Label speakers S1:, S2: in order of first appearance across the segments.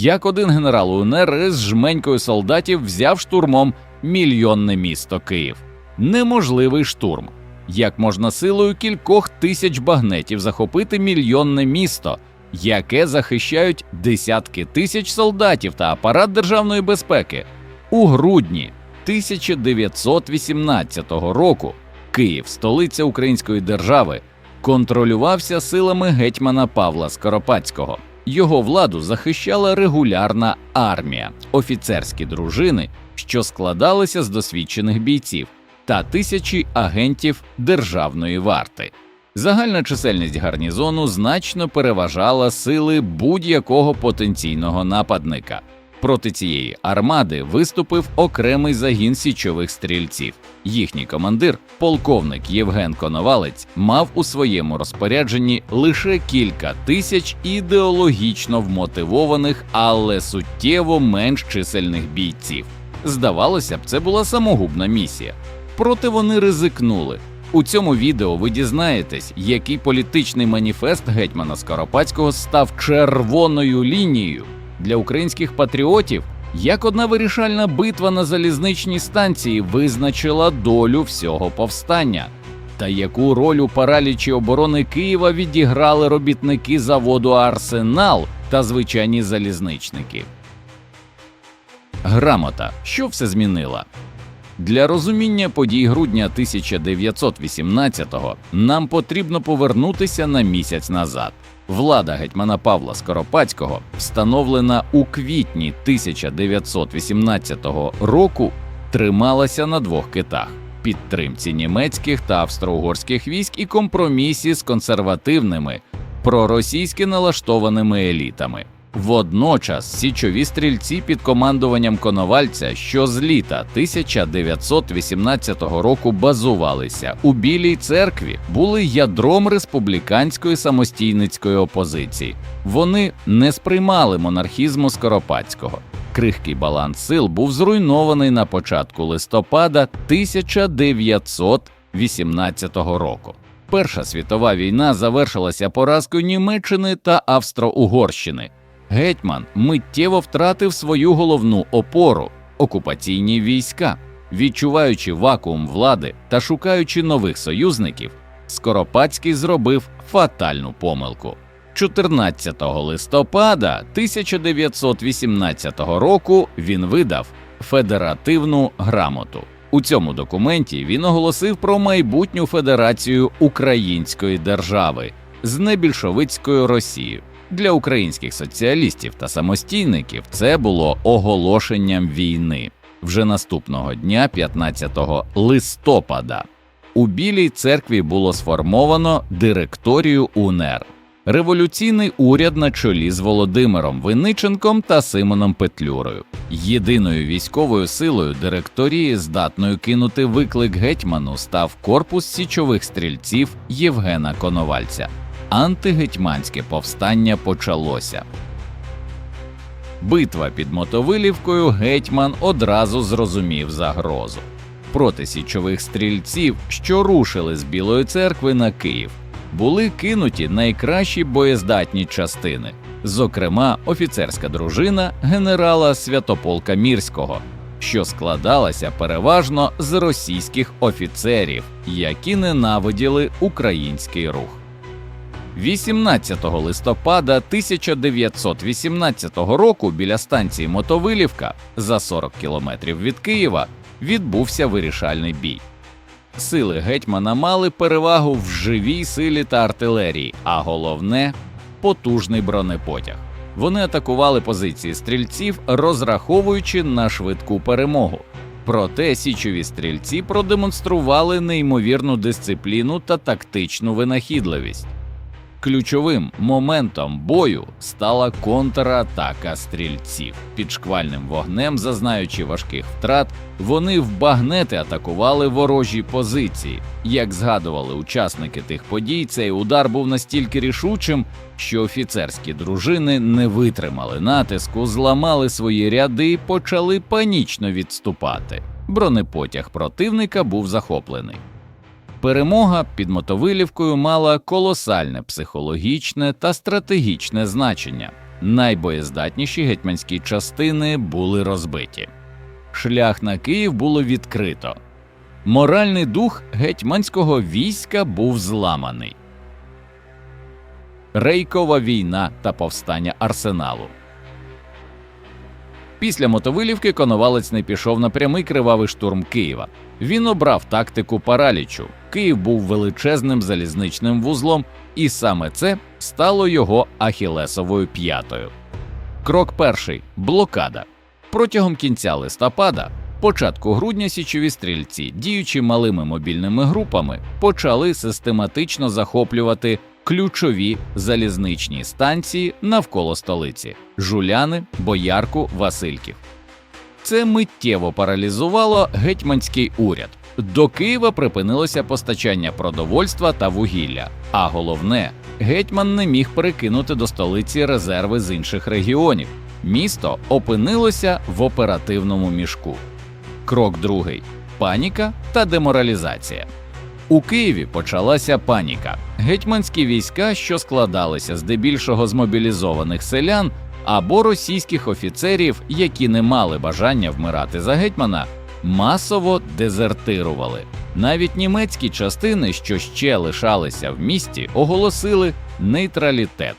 S1: як один генерал УНР з жменькою солдатів взяв штурмом мільйонне місто Київ. Неможливий штурм. Як можна силою кількох тисяч багнетів захопити мільйонне місто, яке захищають десятки тисяч солдатів та апарат державної безпеки? У грудні 1918 року Київ, столиця Української держави, контролювався силами гетьмана Павла Скоропадського. Його владу захищала регулярна армія, офіцерські дружини, що складалися з досвідчених бійців, та тисячі агентів державної варти. Загальна чисельність гарнізону значно переважала сили будь-якого потенційного нападника. Проти цієї армади виступив окремий загін січових стрільців. Їхній командир, полковник Євген Коновалець, мав у своєму розпорядженні лише кілька тисяч ідеологічно вмотивованих, але суттєво менш чисельних бійців. Здавалося б, це була самогубна місія. Проте вони ризикнули. У цьому відео ви дізнаєтесь, який політичний маніфест гетьмана Скоропадського став червоною лінією для українських патріотів, як одна вирішальна битва на залізничній станції визначила долю всього повстання, та яку роль у паралічі оборони Києва відіграли робітники заводу Арсенал та звичайні залізничники. Грамота, що все змінила. Для розуміння подій грудня 1918-го нам потрібно повернутися на місяць назад. Влада гетьмана Павла Скоропадського, встановлена у квітні 1918 року, трималася на двох китах підтримці німецьких та австро-угорських військ і компромісі з консервативними проросійськи налаштованими елітами. Водночас січові стрільці під командуванням Коновальця, що з літа 1918 року базувалися у Білій церкві, були ядром республіканської самостійницької опозиції. Вони не сприймали монархізму Скоропадського. Крихкий баланс сил був зруйнований на початку листопада 1918 року. Перша світова війна завершилася поразкою Німеччини та Австро-Угорщини. Гетьман миттєво втратив свою головну опору окупаційні війська, відчуваючи вакуум влади та шукаючи нових союзників, Скоропадський зробив фатальну помилку. 14 листопада 1918 року він видав федеративну грамоту. У цьому документі він оголосив про майбутню федерацію української держави з небільшовицькою Росією. Для українських соціалістів та самостійників це було оголошенням війни вже наступного дня, 15 листопада. У Білій церкві було сформовано директорію УНР, революційний уряд на чолі з Володимиром Винниченком та Симоном Петлюрою. Єдиною військовою силою директорії, здатною кинути виклик гетьману, став корпус січових стрільців Євгена Коновальця антигетьманське повстання почалося. Битва під Мотовилівкою гетьман одразу зрозумів загрозу. Проти січових стрільців, що рушили з Білої церкви на Київ, були кинуті найкращі боєздатні частини, зокрема офіцерська дружина генерала Святополка Мірського, що складалася переважно з російських офіцерів, які ненавиділи український рух. 18 листопада 1918 року біля станції Мотовилівка за 40 кілометрів від Києва відбувся вирішальний бій. Сили гетьмана мали перевагу в живій силі та артилерії, а головне потужний бронепотяг. Вони атакували позиції стрільців, розраховуючи на швидку перемогу. Проте січові стрільці продемонстрували неймовірну дисципліну та тактичну винахідливість. Ключовим моментом бою стала контратака стрільців. Під шквальним вогнем, зазнаючи важких втрат, вони в багнети атакували ворожі позиції. Як згадували учасники тих подій, цей удар був настільки рішучим, що офіцерські дружини не витримали натиску, зламали свої ряди і почали панічно відступати. Бронепотяг противника був захоплений. Перемога під Мотовилівкою мала колосальне психологічне та стратегічне значення. найбоєздатніші гетьманські частини були розбиті. Шлях на Київ було відкрито. Моральний дух гетьманського війська був зламаний. Рейкова війна та повстання арсеналу. Після Мотовилівки Коновалець не пішов на прямий кривавий штурм Києва. Він обрав тактику паралічу. Київ був величезним залізничним вузлом, і саме це стало його ахілесовою п'ятою. Крок перший блокада. Протягом кінця листопада, початку грудня січові стрільці, діючи малими мобільними групами, почали систематично захоплювати ключові залізничні станції навколо столиці Жуляни, Боярку, Васильків. Це миттєво паралізувало гетьманський уряд. До Києва припинилося постачання продовольства та вугілля. А головне, гетьман не міг перекинути до столиці резерви з інших регіонів. Місто опинилося в оперативному мішку. Крок другий паніка та деморалізація. У Києві почалася паніка. Гетьманські війська, що складалися здебільшого з мобілізованих селян або російських офіцерів, які не мали бажання вмирати за гетьмана, масово дезертирували. Навіть німецькі частини, що ще лишалися в місті, оголосили нейтралітет.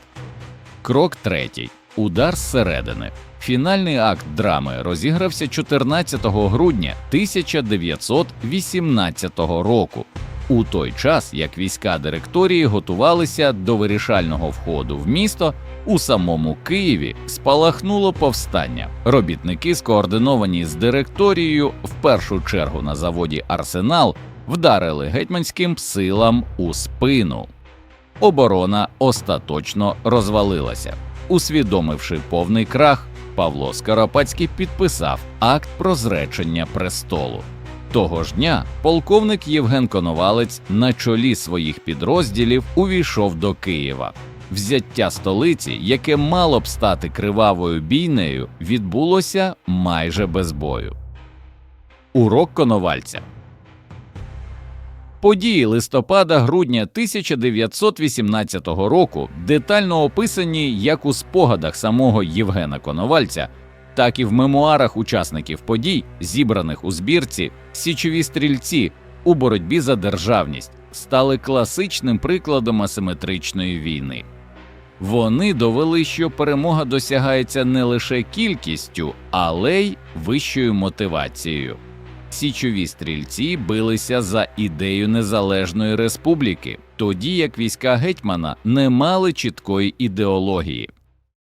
S1: Крок третій удар зсередини. Фінальний акт драми розігрався 14 грудня 1918 року. У той час, як війська директорії готувалися до вирішального входу в місто, у самому Києві спалахнуло повстання. Робітники, скоординовані з директорією, в першу чергу на заводі Арсенал, вдарили гетьманським силам у спину. Оборона остаточно розвалилася. Усвідомивши повний крах, Павло Скоропадський підписав акт про зречення престолу. Того ж дня полковник Євген Коновалець на чолі своїх підрозділів увійшов до Києва. Взяття столиці, яке мало б стати кривавою бійнею, відбулося майже без бою. Урок Коновальця Події листопада-грудня 1918 року детально описані як у спогадах самого Євгена Коновальця, так і в мемуарах учасників подій, зібраних у збірці Січові стрільці у боротьбі за державність, стали класичним прикладом асиметричної війни. Вони довели, що перемога досягається не лише кількістю, але й вищою мотивацією. Січові стрільці билися за ідею незалежної республіки, тоді як війська гетьмана не мали чіткої ідеології.